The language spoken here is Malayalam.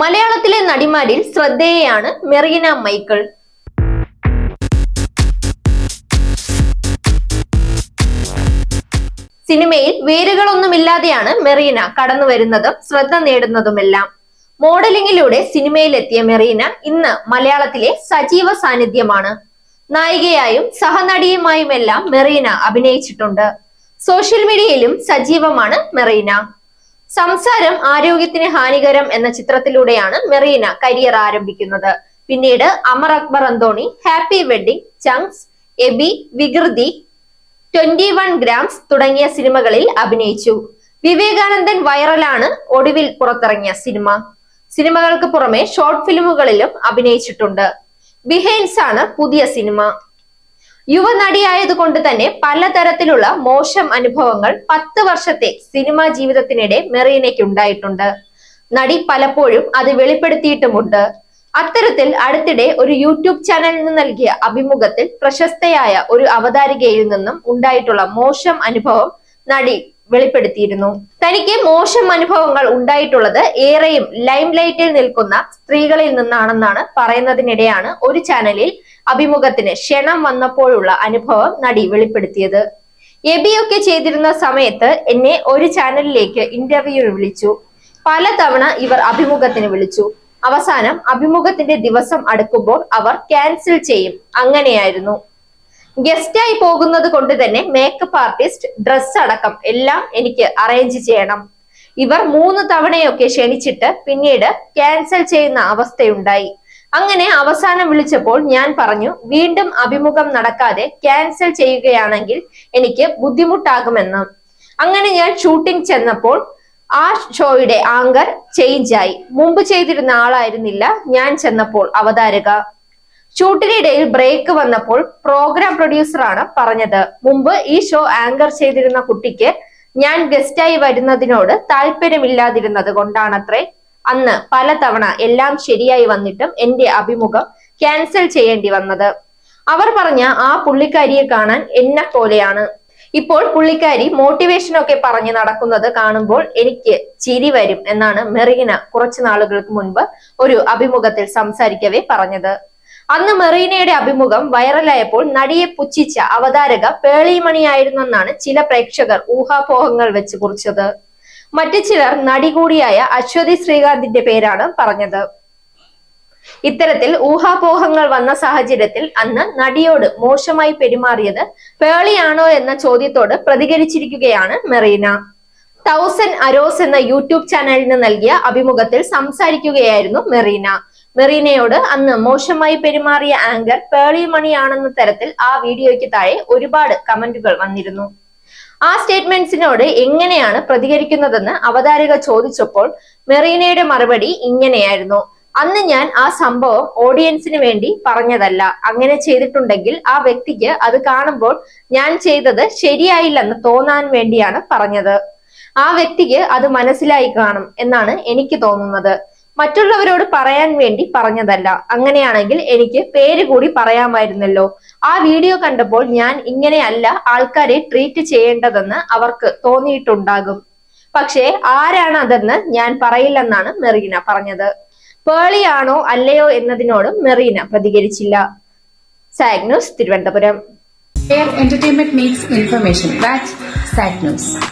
മലയാളത്തിലെ നടിമാരിൽ ശ്രദ്ധേയയാണ് മെറീന മൈക്കിൾ. സിനിമയിൽ വേരുകളൊന്നുമില്ലാതെയാണ് മെറീന കടന്നു വരുന്നതും ശ്രദ്ധ നേടുന്നതുമെല്ലാം. മോഡലിംഗിലൂടെ സിനിമയിലെത്തിയ മെറീന ഇന്ന് മലയാളത്തിലെ സജീവ സാന്നിധ്യമാണ്. നായികയായും സഹനടിയുമായുമെല്ലാം മെറീന അഭിനയിച്ചിട്ടുണ്ട്. സോഷ്യൽ മീഡിയയിലും സജീവമാണ് മെറീന. സംസാരം ആരോഗ്യത്തിന് ഹാനികരം എന്ന ചിത്രത്തിലൂടെയാണ് മെറീന കരിയർ ആരംഭിക്കുന്നത്. പിന്നീട് Amar Akbar Anthony Happy Wedding Chunkzz Aby Vikruthi Twenty One Grams തുടങ്ങിയ സിനിമകളിൽ അഭിനയിച്ചു. വിവേകാനന്ദൻ വൈറലാണ് ഒടുവിൽ പുറത്തിറങ്ങിയ സിനിമ. സിനിമകൾക്ക് പുറമെ ഷോർട്ട് ഫിലിമുകളിലും അഭിനയിച്ചിട്ടുണ്ട്. ബിഹൈൻസ് ആണ് പുതിയ സിനിമ. യുവനടിയായതുകൊണ്ട് തന്നെ പലതരത്തിലുള്ള മോശം അനുഭവങ്ങൾ പത്ത് വർഷത്തെ സിനിമാ ജീവിതത്തിനിടെ മെറീനയ്ക്ക് ഉണ്ടായിട്ടുണ്ട് നടി പലപ്പോഴും അത് വെളിപ്പെടുത്തിയിട്ടുമുണ്ട്. അത്തരത്തിൽ അടുത്തിടെ ഒരു യൂട്യൂബ് ചാനലിന് നൽകിയ അഭിമുഖത്തിൽ പ്രശസ്തയായ ഒരു അവതാരികയിൽ നിന്നും ഉണ്ടായിട്ടുള്ള മോശം അനുഭവം നടി വെളിപ്പെടുത്തിയിരുന്നു. തനിക്ക് മോശം അനുഭവങ്ങൾ ഉണ്ടായിട്ടുള്ളത് ഏറെയും ലൈംലൈറ്റിൽ നിൽക്കുന്ന സ്ത്രീകളിൽ നിന്നാണെന്നാണ് പറയുന്നതിനിടെയാണ് ഒരു ചാനലിൽ അഭിമുഖത്തിന് ക്ഷണം വന്നപ്പോഴുള്ള അനുഭവം നടി വെളിപ്പെടുത്തിയത്. എബിയൊക്കെ ചെയ്തിരുന്ന സമയത്ത് എന്നെ ഒരു ചാനലിലേക്ക് ഇന്റർവ്യൂവിന് വിളിച്ചു. പലതവണ ഇവർ അഭിമുഖത്തിന് വിളിച്ചു. അവസാനം അഭിമുഖത്തിന്റെ ദിവസം അടുക്കുമ്പോൾ അവർ ക്യാൻസൽ ചെയ്യും. അങ്ങനെയായിരുന്നു. ഗസ്റ്റായി പോകുന്നത് കൊണ്ട് തന്നെ മേക്കപ്പ് ആർട്ടിസ്റ്റ് ഡ്രസ് അടക്കം എല്ലാം എനിക്ക് അറേഞ്ച് ചെയ്യണം. ഇവർ മൂന്ന് തവണയൊക്കെ ക്ഷണിച്ചിട്ട് പിന്നീട് ക്യാൻസൽ ചെയ്യുന്ന അവസ്ഥയുണ്ടായി. അങ്ങനെ അവസാനം വിളിച്ചപ്പോൾ ഞാൻ പറഞ്ഞു വീണ്ടും അഭിമുഖം നടക്കാതെ ക്യാൻസൽ ചെയ്യുകയാണെങ്കിൽ എനിക്ക് ബുദ്ധിമുട്ടാകുമെന്ന്. അങ്ങനെ ഞാൻ ഷൂട്ടിംഗ് ചെന്നപ്പോൾ ആ ഷോയുടെ ആങ്കർ ചേഞ്ച് ആയി. മുമ്പ് ചെയ്തിരുന്ന ആളായിരുന്നില്ല ഞാൻ ചെന്നപ്പോൾ അവതാരക. ഷൂട്ടിനിടയിൽ ബ്രേക്ക് വന്നപ്പോൾ പ്രോഗ്രാം പ്രൊഡ്യൂസറാണ് പറഞ്ഞത് മുമ്പ് ഈ ഷോ ആങ്കർ ചെയ്തിരുന്ന കുട്ടിക്ക് ഞാൻ ഗസ്റ്റായി വരുന്നതിനോട് താല്പര്യമില്ലാതിരുന്നത് കൊണ്ടാണത്രേ. അന്ന് പലതവണ എല്ലാം ശരിയായി വന്നിട്ടും എന്റെ അഭിമുഖം ക്യാൻസൽ ചെയ്യേണ്ടി വന്നത്. അവർ പറഞ്ഞ ആ പുള്ളിക്കാരിയെ കാണാൻ എന്നെ പോലെയാണ്. ഇപ്പോൾ പുള്ളിക്കാരി മോട്ടിവേഷൻ ഒക്കെ പറഞ്ഞ് നടക്കുന്നത് കാണുമ്പോൾ എനിക്ക് ചിരി വരും എന്നാണ് മെറീന കുറച്ചു നാളുകൾക്ക് മുൻപ് ഒരു അഭിമുഖത്തിൽ സംസാരിക്കവേ പറഞ്ഞത്. അന്ന് മെറീനയുടെ അഭിമുഖം വൈറലായപ്പോൾ നടിയെ പുച്ഛിച്ച അവതാരക പേളിമണിയായിരുന്നെന്നാണ് ചില പ്രേക്ഷകർ ഊഹാപോഹങ്ങൾ വെച്ച് കുറിച്ചത്. മറ്റു ചിലർ നടി കൂടിയായ അശ്വതി ശ്രീകാന്തിന്റെ പേരാണ് പറഞ്ഞത്. ഇത്തരത്തിൽ ഊഹാപോഹങ്ങൾ വന്ന സാഹചര്യത്തിൽ അന്ന് നടിയോട് മോശമായി പെരുമാറിയത് പേളിയാണോ എന്ന ചോദ്യത്തോട് പ്രതികരിച്ചിരിക്കുകയാണ് മെറീന. തൗസൻഡ് അരോസ് എന്ന യൂട്യൂബ് ചാനലിന് നൽകിയ അഭിമുഖത്തിൽ സംസാരിക്കുകയായിരുന്നു മെറീന. മെറീനയോട് അന്ന് മോശമായി പെരുമാറിയ ആങ്കർ പേളി മണിയാണെന്ന തരത്തിൽ ആ വീഡിയോയ്ക്ക് താഴെ ഒരുപാട് കമന്റുകൾ വന്നിരുന്നു. ആ സ്റ്റേറ്റ്മെന്റ്സിനോട് എങ്ങനെയാണ് പ്രതികരിക്കുന്നതെന്ന് അവതാരക ചോദിച്ചപ്പോൾ മെറീനയുടെ മറുപടി ഇങ്ങനെയായിരുന്നു. അന്ന് ഞാൻ ആ സംഭവം ഓഡിയൻസിന് വേണ്ടി പറഞ്ഞതല്ല. അങ്ങനെ ചെയ്തിട്ടുണ്ടെങ്കിൽ ആ വ്യക്തിക്ക് അത് കാണുമ്പോൾ ഞാൻ ചെയ്തത് ശരിയായില്ലെന്ന് തോന്നാൻ വേണ്ടിയാണ് പറഞ്ഞത്. ആ വ്യക്തിക്ക് അത് മനസ്സിലായി കാണും എന്നാണ് എനിക്ക് തോന്നുന്നത്. മറ്റുള്ളവരോട് പറയാൻ വേണ്ടി പറഞ്ഞതല്ല. അങ്ങനെയാണെങ്കിൽ എനിക്ക് പേര് കൂടി പറയാമായിരുന്നല്ലോ. ആ വീഡിയോ കണ്ടപ്പോൾ ഞാൻ ഇങ്ങനെയല്ല ആൾക്കാരെ ട്രീറ്റ് ചെയ്യേണ്ടതെന്ന് അവർക്ക് തോന്നിയിട്ടുണ്ടാകും. പക്ഷേ ആരാണ് അതെന്ന് ഞാൻ പറയില്ലെന്നാണ് മെറീന പറഞ്ഞത്. പേളിയാണോ അല്ലയോ എന്നതിനോടും മെറീന പ്രതികരിച്ചില്ല. സാഗ്നൂസ് Thiruvananthapuram. Entertainment makes information News.